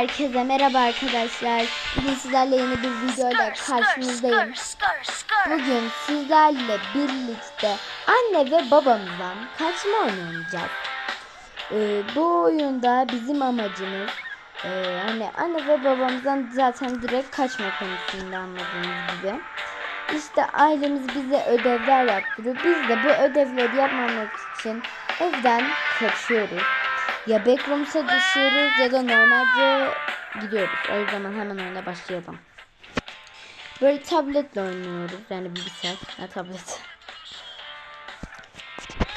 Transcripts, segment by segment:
Herkese merhaba arkadaşlar. Bugün sizlerle yeni bir videoyla karşınızdayım. Bugün sizlerle birlikte anne ve babamızdan kaçma oynayacağız. Ee, bu oyunda bizim amacımız e, hani anne ve babamızdan zaten direkt kaçma konusunda anladığınız gibi. İşte ailemiz bize ödevler yaptırıyor. Biz de bu ödevleri yapmamak için evden kaçıyoruz. Ya backrooms'a düşüyoruz ya da normalce gidiyoruz. O yüzden hemen oyuna başlayalım. Böyle tabletle oynuyoruz. Yani bilgisayar. Ha tablet.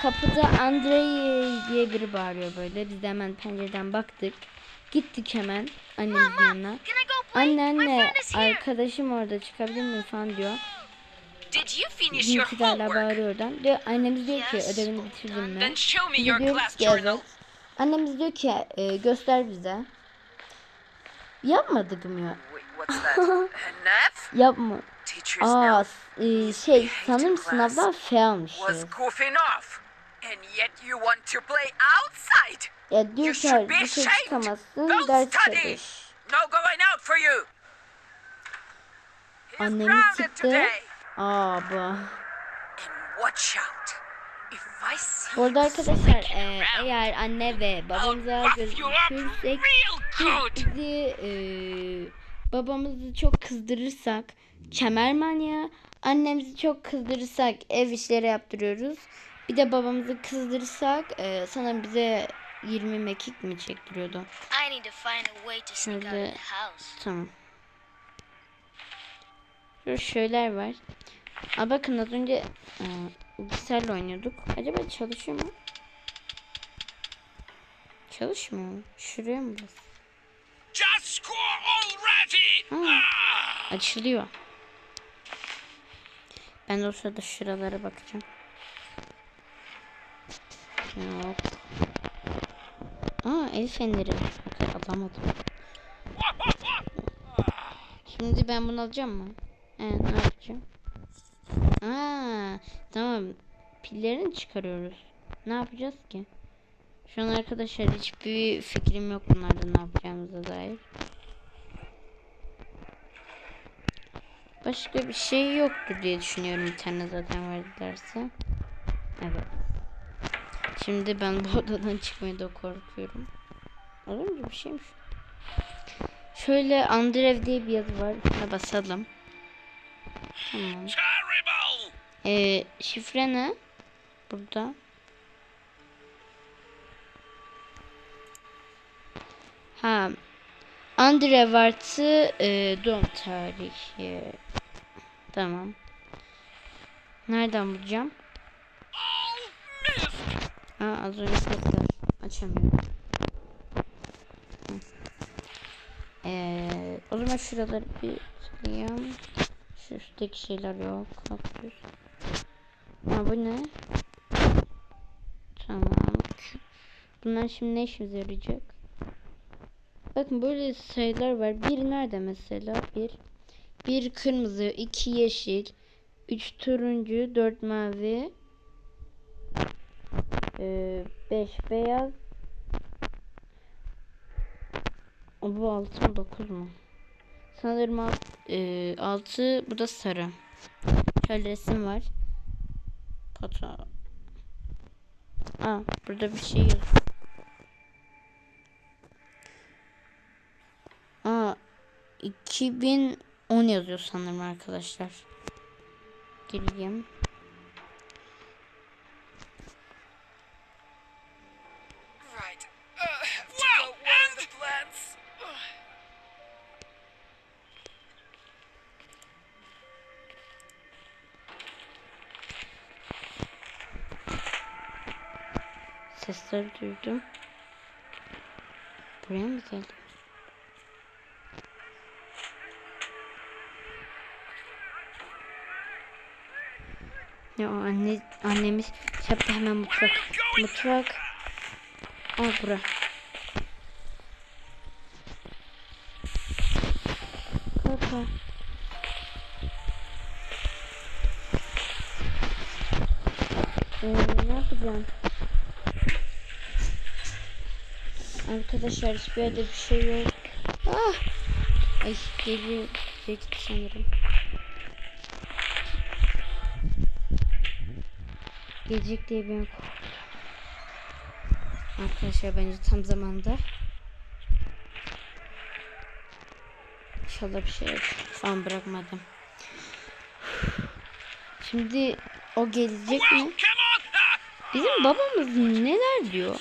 Kapıda Andrei diye biri bağırıyor böyle. Biz de hemen pencereden baktık. Gittik hemen annemizin yanına. Anne anne arkadaşım orada çıkabilir miyim falan diyor. Bizimki de hala bağırıyor oradan. Diyor, annemiz diyor ki ödevini bitirdin mi? Then show me Biz de your diyoruz class ki evet. Annemiz diyor ki e, göster bize. Yapmadık mı? Yapma. Aa e, şey sanırım sınavdan F play outside. Ya diyor ki be dışarı ashamed. çıkamazsın ders çalış. Annemiz çıktı. Aa bu. Bu arada arkadaşlar e, eğer anne ve babamıza gözükürsek bizi e, babamızı çok kızdırırsak kemer manyağı annemizi çok kızdırırsak ev işleri yaptırıyoruz. Bir de babamızı kızdırırsak e, sanırım bize 20 mekik mi çektiriyordu? Şöyle-. Tamam. Şurada şeyler var. Aa bakın az önce e, bilgisayarla oynuyorduk. Acaba çalışıyor mu? Çalışmıyor. Şuraya mı bas? Ha, açılıyor. Ben de o sırada şuralara bakacağım. Yok. Aa el feneri. Alamadım. Şimdi ben bunu alacağım mı? Evet ne yapacağım? Aa, tamam. Pillerini çıkarıyoruz. Ne yapacağız ki? Şu an arkadaşlar hiçbir fikrim yok bunlardan ne yapacağımıza dair. Başka bir şey yoktur diye düşünüyorum. Bir tane zaten var derse. Evet. Şimdi ben bu odadan çıkmaya da korkuyorum. Az önce bir şeymiş. Şöyle Andrev diye bir yazı var. Buna basalım. Tamam. Ee, şifre ne? Burada. Ha. Andrev artı e, doğum tarihi. Tamam. Nereden bulacağım? Ha az önce tekrar açamıyorum. Ee, o zaman şuraları bir sileyim. Şu üstteki şeyler yok. Kaktüs. Ha bu ne? Tamam. Bunlar şimdi ne işimize yarayacak? Bakın böyle sayılar var. Bir nerede mesela? Bir. Bir kırmızı, iki yeşil, üç turuncu, dört mavi, ee, 5 beyaz. Bu 6 mı 9 mu? Sanırım 6 bu da sarı. Şöyle resim var. Foto. Aa burada bir şey yok. Aa 2010 yazıyor sanırım arkadaşlar. Gireyim. Sesleri duydum. Buraya mı geldi? Ya anne annemiz şey yaptı hemen mutfak. Mutfak. Aa bura. Kaka. Ee, ne yapacağım? Arkadaşlar hiçbir yerde bir şey yok. Ah. Ay geliyor. Gitti sanırım. Gelecek diye ben Arkadaşlar bence tam zamanda. İnşallah bir şey falan bırakmadım. Şimdi o gelecek mi? Bizim babamız neler diyor?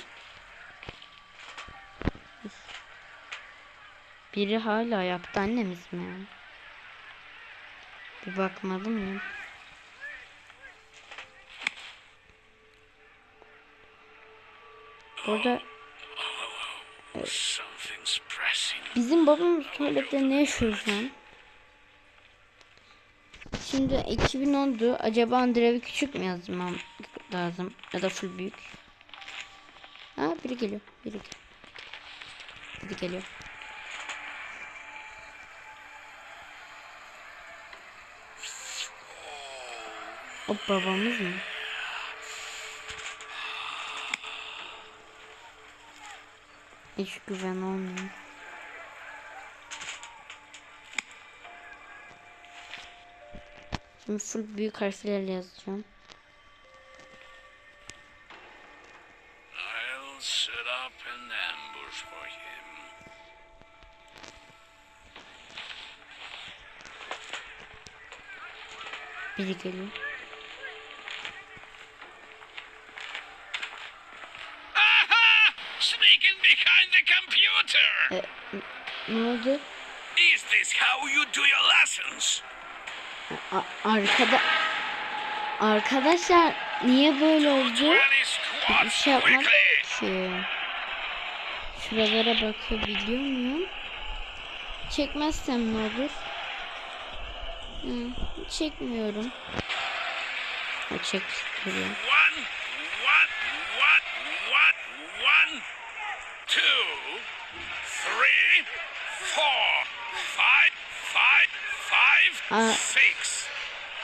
Biri hala yaptı annemiz mi? Bir bakmadım ya. Burada bizim babamız tuvalette ne yaşıyor şu an? Şimdi 2010'du. Acaba Andrev'i küçük mü yazmam lazım? Ya da full büyük. Ha biri geliyor. Biri geliyor. Biri geliyor. O babamız mı? Hiç güven olmuyor. Şimdi full büyük harflerle yazacağım. Biri geliyor. Ne oldu? Is this how you do your lessons? A- arkada Arkadaşlar niye böyle oldu? 20 Bir şey yapmadım ki. Şuralara bakabiliyor muyum? Çekmezsem ne olur? Hı, çekmiyorum. Ha, six,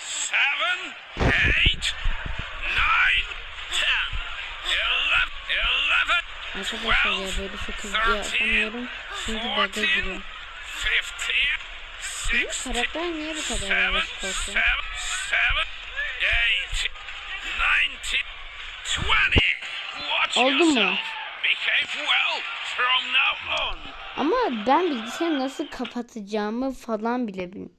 seven, eight, nine, ten, eleven, eleven, Arkadaşlar ya böyle hızlı yapamıyorum. Şimdi bug'a giriyor. fifteen, Bizim sixteen, karakter niye bu kadar yavaş Oldu mu? Ama ben bilgisayarı nasıl kapatacağımı falan bile bilmiyorum.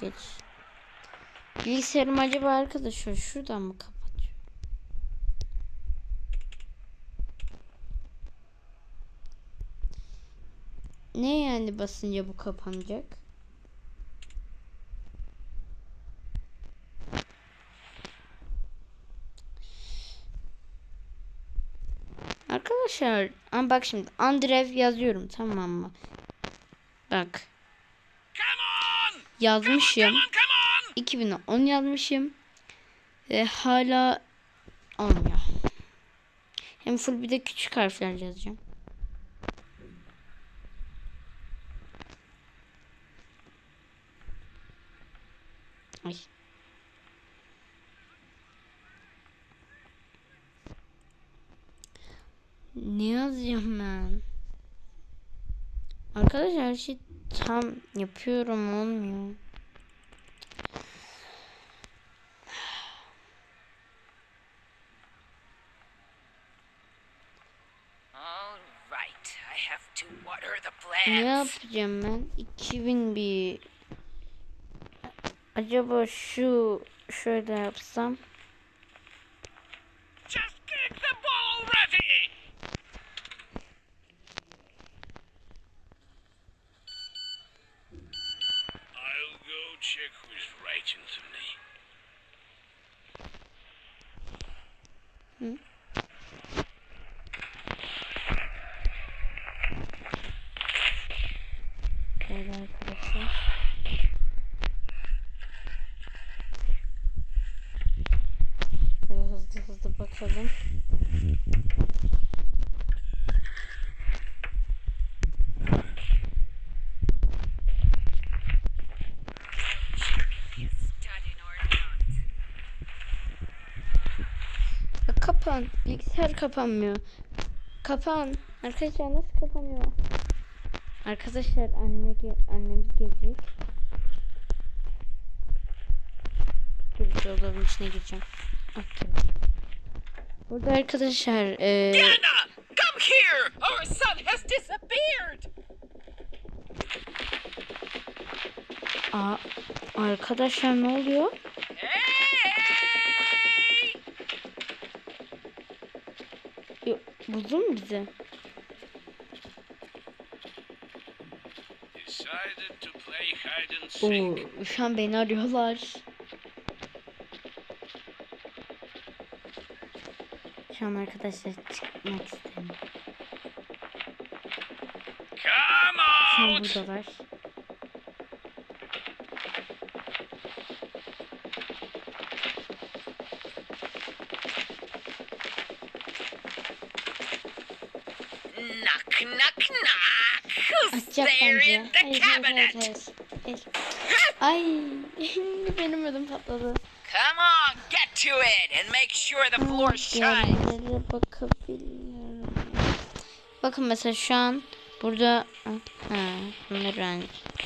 Geç. Bilgisayarım acaba arkadaşlar şuradan mı kapatıyor? Ne yani basınca bu kapanacak? Arkadaşlar ama bak şimdi Andrev yazıyorum tamam mı? Bak yazmışım. Come on, come on! 2010 yazmışım. Ve hala olmuyor. Hem full bir de küçük harfler yazacağım. Ay. Ne yazacağım ben? Arkadaşlar her şey tam yapıyorum olmuyor. Ne yapacağım ben? 2001 Acaba şu şöyle yapsam Just kick the ball already! I'll go check who's writing to me. Böyle arkadaşlar. Böyle hızlı hızlı bakalım. Studying or not. Ya kapan. Bilgisayar kapanmıyor. Kapan. Arkadaşlar nasıl kapanıyor? Arkadaşlar anne ge- annemiz gelecek. Dur dolabın içine gireceğim. Okay. Burada arkadaşlar e, Anna, come here! Our son has disappeared! aa, arkadaşlar ne oluyor? Hey! Yo, Buldu mu bizi? Oo, şu an beni arıyorlar. Şu an arkadaşlar çıkmak istemiyorum. Come out! buradalar. Açacak bence. in the Hayır, hayır, hayır. Ay benim ödüm patladı. Come on, get to it and make sure the floor shines. Bakabiliyorum. Bakın mesela şu an burada ha, bunları ben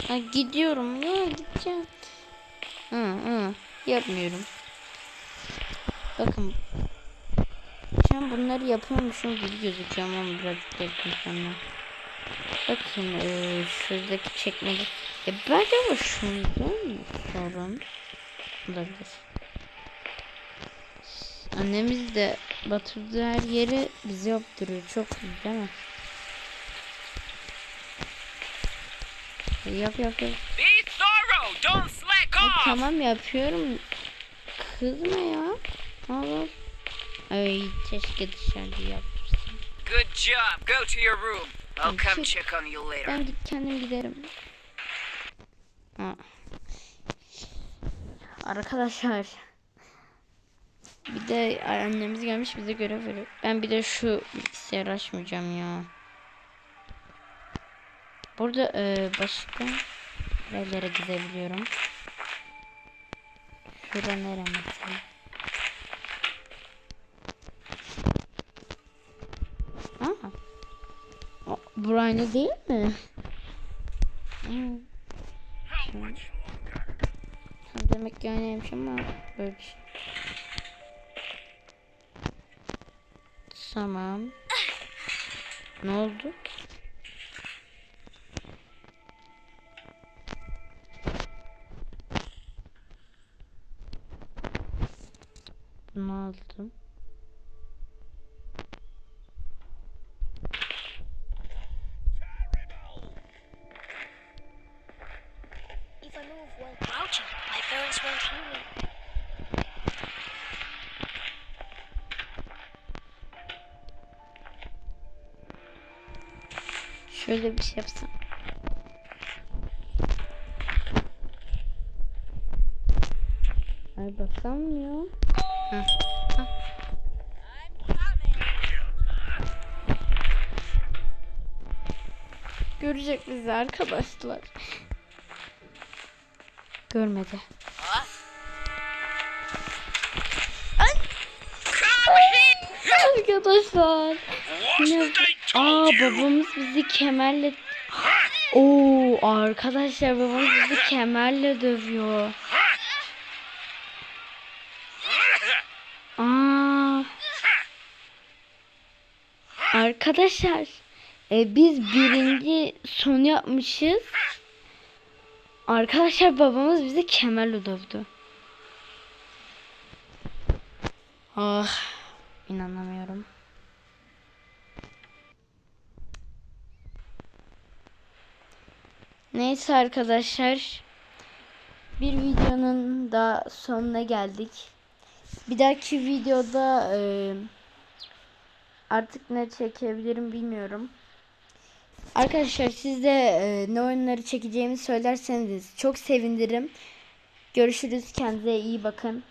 ha, gidiyorum ya gideceğim. Hı, hı, yapmıyorum. Bakın şu an bunları yapıyormuşum gibi gözüküyor ama birazcık sonra. Bakın e, şuradaki çekmece. E bence bu şundan sorun? Olabilir. Annemiz de batırdığı her yeri bize yaptırıyor. Çok iyi değil mi? Yap yap yap. Ay, off. tamam yapıyorum. Kızma ya. Allah. Ay keşke dışarıda yaptırsam. Good job. Go to your room. I'll come Shoot. check on you later. Ben git kendim giderim. Ha. Arkadaşlar. Bir de annemiz gelmiş bize görev veriyor. Ben bir de şu bilgisayarı açmayacağım ya. Burada e, başka nerelere gidebiliyorum? Şura nere mesela? Aynı değil mi? Hmm. Demek ki aynıymış ama böyle bir şey. Tamam. Ne oldu? Bunu aldım. Şöyle bir şey yapsam. Ay basamıyor. Heh. Görecek bizi arkadaşlar. Görmedi. Arkadaşlar. Ne? Aa babamız bizi kemerle Oo arkadaşlar babamız bizi kemerle dövüyor. Aa. Arkadaşlar e, biz birinci son yapmışız. Arkadaşlar babamız bizi kemerle dövdü. Ah inanamıyorum. Neyse arkadaşlar. Bir videonun da sonuna geldik. Bir dahaki videoda e, artık ne çekebilirim bilmiyorum. Arkadaşlar siz de e, ne oyunları çekeceğimi söylerseniz çok sevinirim. Görüşürüz. Kendinize iyi bakın.